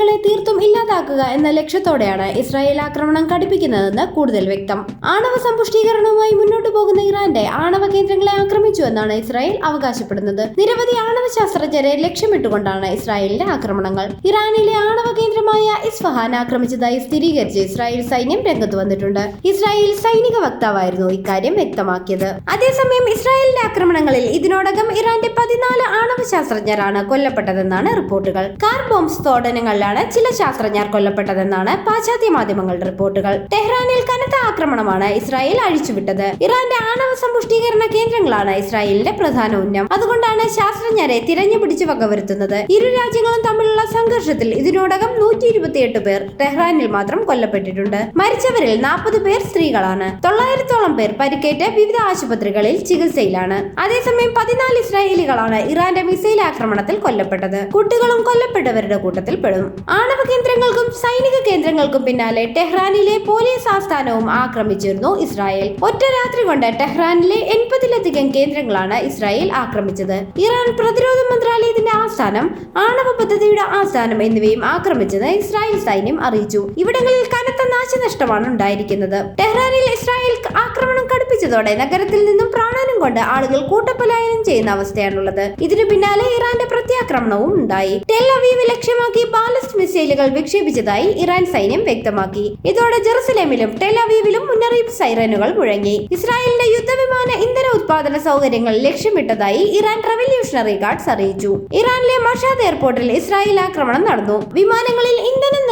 വിദ്യാർത്ഥികളെ തീർത്തും ഇല്ലാതാക്കുക എന്ന ലക്ഷ്യത്തോടെയാണ് ഇസ്രായേൽ ആക്രമണം കടുപ്പിക്കുന്നതെന്ന് കൂടുതൽ വ്യക്തം. ആണവ സമ്പുഷ്ടീകരണവുമായി മുന്നോട്ടു പോകുന്ന ഇറാന്റെ ആണവ കേന്ദ്രങ്ങളെ ആക്രമിച്ചു എന്നാണ് ഇസ്രായേൽ അവകാശപ്പെടുന്നത്. നിരവധി ആണവ ശാസ്ത്രജ്ഞരെ ലക്ഷ്യമിട്ടുകൊണ്ടാണ് ഇസ്രായേലിന്റെ ആക്രമണങ്ങൾ. ഇറാനിലെ ആണവ കേന്ദ്രമായ ഇസ്ഫഹാൻ ആക്രമിച്ചതായി സ്ഥിരീകരിച്ച് ഇസ്രായേൽ സൈന്യം രംഗത്ത് വന്നിട്ടുണ്ട്. ഇസ്രായേൽ സൈനിക വക്താവായിരുന്നു ഇക്കാര്യം വ്യക്തമാക്കിയത്. അതേസമയം ഇസ്രായേലിന്റെ ആക്രമണങ്ങളിൽ ഇതിനോടകം ഇറാന്റെ പതിനാല് ആണവ ശാസ്ത്രജ്ഞരാണ് കൊല്ലപ്പെട്ടതെന്നാണ് റിപ്പോർട്ടുകൾ. കാർ ബോംബ് സ്ഫോടനങ്ങളിലാണ് ചില ശാസ്ത്രജ്ഞർ കൊല്ലപ്പെട്ടതെന്നാണ് പാശ്ചാത്യ മാധ്യമങ്ങളുടെ റിപ്പോർട്ടുകൾ. ടെഹ്റാനിൽ കനത്ത ആക്രമണമാണ് ഇസ്രായേൽ അഴിച്ചുവിട്ടത്. ഇറാന്റെ ആണവ സമ്പുഷ്ടീകരണ കേന്ദ്രങ്ങളാണ് ഇസ്രായേലിന്റെ പ്രധാന ഉന്നം. അതുകൊണ്ടാണ് ശാസ്ത്രജ്ഞരെ തിരഞ്ഞു പിടിച്ചു വകവരുത്തുന്നത്. ഇരു രാജ്യങ്ങളും തമ്മിലുള്ള സംഘർഷത്തിൽ ഇതിനോടകം നൂറ്റി ഇരുപത്തിയെട്ട് പേർ ടെഹ്റാനിൽ മാത്രം കൊല്ലപ്പെട്ടിട്ടുണ്ട്. മരിച്ചവരിൽ നാൽപ്പത് പേർ സ്ത്രീകളാണ്. തൊള്ളായിരത്തോളം പേർ പരിക്കേറ്റ് വിവിധ ആശുപത്രികളിൽ ചികിത്സയിലാണ്. അതേസമയം പതിനാല് ഇസ്രായേലികളാണ് ഇറാന്റെ മിസൈൽ ആക്രമണത്തിൽ കൊല്ലപ്പെട്ടത്. കുട്ടികളും കൊല്ലപ്പെട്ടവരുടെ കൂട്ടത്തിൽ പെടും ആണവ കേന്ദ്രങ്ങൾക്കും സൈനിക കേന്ദ്രങ്ങൾക്കും പിന്നാലെ ടെഹ്റാനിലെ പോലീസ് ആസ്ഥാനവും ആക്രമിച്ചിരുന്നു ഇസ്രായേൽ. ഒറ്റ രാത്രി കൊണ്ട് ടെഹ്റാനിലെ എൺപതിലധികം കേന്ദ്രങ്ങളാണ് ഇസ്രായേൽ ആക്രമിച്ചത്. ഇറാൻ പ്രതിരോധ മന്ത്രാലയത്തിന്റെ ആസ്ഥാനം ആണവ പദ്ധതിയുടെ ആസ്ഥാനം എന്നിവയും ആക്രമിച്ചത് ഇസ്രായേൽ സൈന്യം അറിയിച്ചു. ഇവിടങ്ങളിൽ കനത്ത നാശനഷ്ടമാണ് ഉണ്ടായിരിക്കുന്നത്. ടെഹ്റാനിൽ ഇസ്രായേൽ ആക്രമണം കടുപ്പിച്ചതോടെ നഗരത്തിൽ നിന്നും പ്രാണനം കൊണ്ട് ആളുകൾ കൂട്ടപ്പലായനം ചെയ്യുന്ന അവസ്ഥയാണുള്ളത്. ഇതിനു പിന്നാലെ ഇറാന്റെ പ്രത്യാക്രമണവും ഉണ്ടായി. ടെല്ലവീവ് ലക്ഷ്യമാക്കി ബാലസ്റ്റ് മിസൈലുകൾ വിക്ഷേപിച്ചതായി ഇറാൻ സൈന്യം വ്യക്തമാക്കി. ഇതോടെ ജെറുസലേമിലും ടെൽ അവീവിലും മുന്നറിയിപ്പ് സൈറനുകൾ മുഴങ്ങി. ഇസ്രായേലിന്റെ യുദ്ധവിമാന ഇന്ധന ഉത്പാദന സൗകര്യങ്ങൾ ലക്ഷ്യമിട്ടതായി ഇറാൻ റവല്യൂഷണറി ഗാർഡ്സ് അറിയിച്ചു. ഇറാനിലെ മഷാദ് എയർപോർട്ടിൽ ഇസ്രായേൽ ആക്രമണം നടന്നു. വിമാനങ്ങളിൽ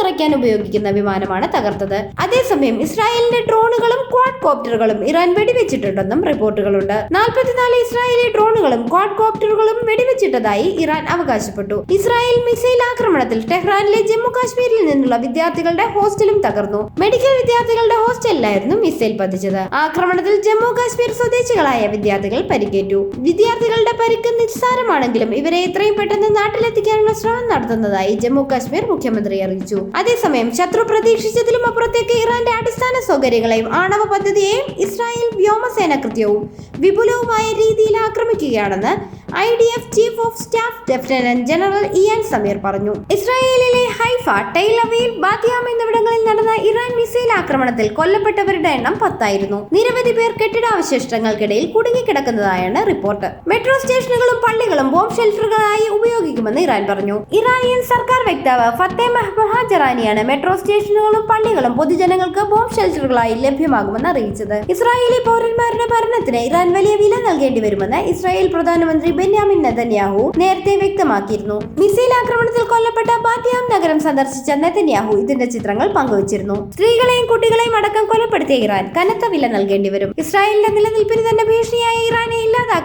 ഇന്ധനം നിറയ്ക്കാൻ ഉപയോഗിക്കുന്ന വിമാനമാണ് തകർത്തത്. അതേസമയം ഇസ്രായേലിന്റെ ഡ്രോണുകളും ക്വാഡ് കോപ്റ്ററുകളും ഇറാൻ വെടിവെച്ചിട്ടുണ്ടെന്നും റിപ്പോർട്ടുകളുണ്ട്. നാൽപ്പത്തിനാല് ഇസ്രായേലി ഡ്രോണുകളും ക്വാഡ് കോപ്റ്ററുകളും വെടിവെച്ചിട്ടതായി ഇറാൻ അവകാശപ്പെട്ടു. ഇസ്രായേൽ മിസൈൽ ആക്രമണത്തിൽ ടെഹ്റാനിലെ ജമ്മു കാശ്മീരിൽ നിന്നുള്ള വിദ്യാർത്ഥികളുടെ ഹോസ്റ്റലും തകർന്നു. മെഡിക്കൽ വിദ്യാർത്ഥികളുടെ ഹോസ്റ്റലിലായിരുന്നു മിസൈൽ പതിച്ചത്. ആക്രമണത്തിൽ ജമ്മു കാശ്മീർ സ്വദേശികളായ വിദ്യാർത്ഥികൾ പരിക്കേറ്റു. വിദ്യാർത്ഥികളുടെ പരിക്ക് നിസ്സാരമാണെങ്കിലും ഇവരെ എത്രയും പെട്ടെന്ന് നാട്ടിലെത്തിക്കാനുള്ള ശ്രമം നടത്തുന്നതായി ജമ്മു കാശ്മീർ മുഖ്യമന്ത്രി അറിയിച്ചു. അതേസമയം ശത്രു പ്രതീക്ഷിച്ചതിലും അപ്പുറത്തേക്ക് ഇറാന്റെ അടിസ്ഥാന സൗകര്യങ്ങളെയും ആണവ പദ്ധതിയെയും ഇസ്രായേൽ വ്യോമസേന കൃത്യവും വിപുലവുമായ രീതിയിൽ ആക്രമിക്കുകയാണെന്ന് I D F chief of staff lieutenant general Eyal Zamir പറഞ്ഞു. ഇസ്രായേലിലെ ഹൈഫ ടൈലവീൽ ബാത്തിയാം എന്നിവിടങ്ങളിൽ നടന്ന ഇറാൻ മിസൈൽ ആക്രമണത്തിൽ കൊല്ലപ്പെട്ടവരുടെ എണ്ണം പത്തായിരുന്നു. നിരവധി പേർ കെട്ടിടാവശിഷ്ടങ്ങൾക്കിടയിൽ കുടുങ്ങിക്കിടക്കുന്നതായാണ് റിപ്പോർട്ട്. മെട്രോ സ്റ്റേഷനുകളും പള്ളികളും ബോംബ് ഷെൽട്ടറുകളായി ഉപയോഗിക്കുമെന്ന് ഇറാൻ പറഞ്ഞു. ഇറാനിയൻ സർക്കാർ വക്താവ് ഫത്തേ മെഹബഹാജറാനിയാണ് മെട്രോ സ്റ്റേഷനുകളും പള്ളികളും പൊതുജനങ്ങൾക്ക് ബോംബ് ഷെൽട്ടറുകളായി ലഭ്യമാകുമെന്ന് അറിയിച്ചത്. ഇസ്രായേലി പൗരന്മാരുടെ മരണത്തിന് ഇറാൻ വലിയ വില നൽകേണ്ടി വരുമെന്ന് ഇസ്രായേൽ പ്രധാനമന്ത്രി ബെന്യാമിൻ നെതന്യാഹു നേരത്തെ വ്യക്തമാക്കിയിരുന്നു. മിസൈൽ ആക്രമണത്തിൽ ബാത്തിയാം നഗരം സന്ദർശിച്ച നെതന്യാഹു ഇതിന്റെ ചിത്രങ്ങൾ പങ്കുവച്ചിരുന്നു. സ്ത്രീകളെയും കുട്ടികളെയും അടക്കം കൊലപ്പെടുത്തിയ ഇറാൻ കനത്ത വില നൽകേണ്ടി വരും. ഇസ്രായേലിന്റെ നിലനിൽപ്പിന് തന്നെ ഭീഷണിയായ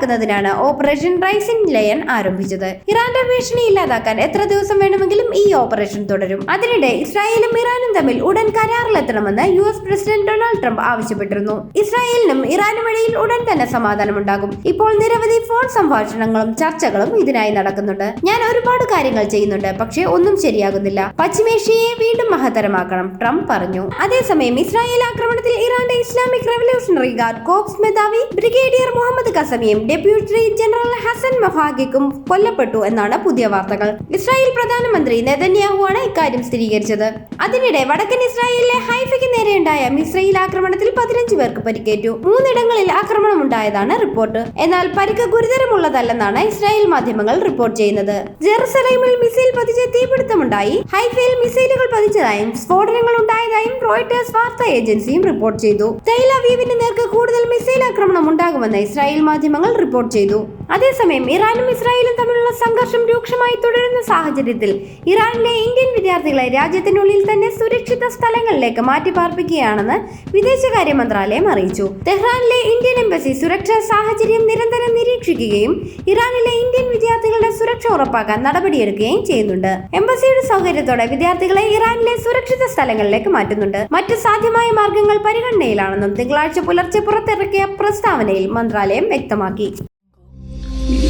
ഇല്ലാതാക്കുന്നതിനാണ് ഓപ്പറേഷൻ റൈസിംഗ് ലയൺ ആരംഭിച്ചത്. ഇറാന്റെ ഭീഷണി ഇല്ലാതാക്കാൻ എത്ര ദിവസം വേണമെങ്കിലും ഈ ഓപ്പറേഷൻ തുടരും. അതിനിടെ ഇസ്രായേലും ഇറാനും തമ്മിൽ ഉടൻ കരാറിലെത്തണമെന്ന് U S president Donald Trump ആവശ്യപ്പെട്ടിരുന്നു. ഇസ്രായേലിനും ഇറാനും ഇടയിൽ ഉടൻ തന്നെ സമാധാനമുണ്ടാകും. ഇപ്പോൾ നിരവധി ഫോൺ സംഭാഷണങ്ങളും ചർച്ചകളും ഇതിനായി നടക്കുന്നുണ്ട്. ഞാൻ ഒരുപാട് കാര്യങ്ങൾ ചെയ്യുന്നുണ്ട് പക്ഷേ ഒന്നും ശരിയാകുന്നില്ല. പശ്ചിമേഷ്യയെ വീണ്ടും മഹത്തരമാക്കണം ട്രംപ് പറഞ്ഞു. അതേസമയം ഇസ്രായേൽ ആക്രമണത്തിൽ ഇറാന്റെ ഇസ്ലാമിക് റവല്യൂഷണറി ഗാർഡ് കോക്സ് മേധാവി ബ്രിഗേഡിയർ മുഹമ്മദ് കസമിയും ഡെപ്യൂട്ടി ജനറൽ ഹസൻ മൊഹാഗിക്കും കൊല്ലപ്പെട്ടു എന്നാണ് പുതിയ വാർത്തകൾ. ഇസ്രായേൽ പ്രധാനമന്ത്രി നെതന്യാഹു ആണ് ഇക്കാര്യം സ്ഥിരീകരിച്ചത്. അതിനിടെ വടക്കൻ ഇസ്രായേലിലെ ഹൈഫയ്ക്ക് നേരെയുണ്ടായ മിസ്രൈൽ ആക്രമണത്തിൽ പതിനഞ്ച് പേർക്ക് പരിക്കേറ്റു. മൂന്നിടങ്ങളിൽ ആക്രമണം ഉണ്ടായതാണ് റിപ്പോർട്ട്. എന്നാൽ പരിക്ക് ഗുരുതരമുള്ളതല്ലെന്നാണ് ഇസ്രായേൽ മാധ്യമങ്ങൾ റിപ്പോർട്ട് ചെയ്യുന്നത്. ജെറുസലേമിൽ മിസൈൽ പതിച്ച് തീപിടുത്തമുണ്ടായി. ഹൈഫയിൽ മിസൈലുകൾ പതിച്ചതായും സ്ഫോടനങ്ങൾ ഉണ്ടായതായും റോയിട്ടേഴ്സ് വാർത്താ ഏജൻസിയും റിപ്പോർട്ട് ചെയ്തു. തൈൽ അവീവിന് നേർക്ക് കൂടുതൽ മിസൈൽ ആക്രമണം ഉണ്ടാകുമെന്ന് ഇസ്രായേൽ മാധ്യമങ്ങൾ റിപ്പോർട്ട് ചെയ്തു. അതേസമയം ഇറാനും ഇസ്രായേലും തമ്മിലുള്ള സംഘർഷം രൂക്ഷമായി തുടരുന്ന സാഹചര്യത്തിൽ ഇറാനിലെ ഇന്ത്യൻ വിദ്യാർത്ഥികളെ രാജ്യത്തിനുള്ളിൽ തന്നെ സുരക്ഷിത സ്ഥലങ്ങളിലേക്ക് മാറ്റിപ്പാർപ്പിക്കുകയാണെന്ന് വിദേശകാര്യ മന്ത്രാലയം അറിയിച്ചു. തെഹ്റാനിലെ ഇന്ത്യൻ എംബസി സുരക്ഷാ സാഹചര്യം നിരന്തരം നിരീക്ഷിക്കുകയും ഇറാനിലെ ഇന്ത്യൻ വിദ്യാർത്ഥികളുടെ സുരക്ഷ ഉറപ്പാക്കാൻ നടപടിയെടുക്കുകയും ചെയ്യുന്നുണ്ട്. എംബസിയുടെ സൗകര്യത്തോടെ വിദ്യാർത്ഥികളെ ഇറാനിലെ സുരക്ഷിത സ്ഥലങ്ങളിലേക്ക് മാറ്റുന്നുണ്ട്. മറ്റ് സാധ്യമായ മാർഗങ്ങൾ പരിഗണനയിലാണെന്നും തിങ്കളാഴ്ച പുലർച്ചെ പുറത്തിറക്കിയ പ്രസ്താവനയിൽ മന്ത്രാലയം വ്യക്തമാക്കി.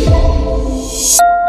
Música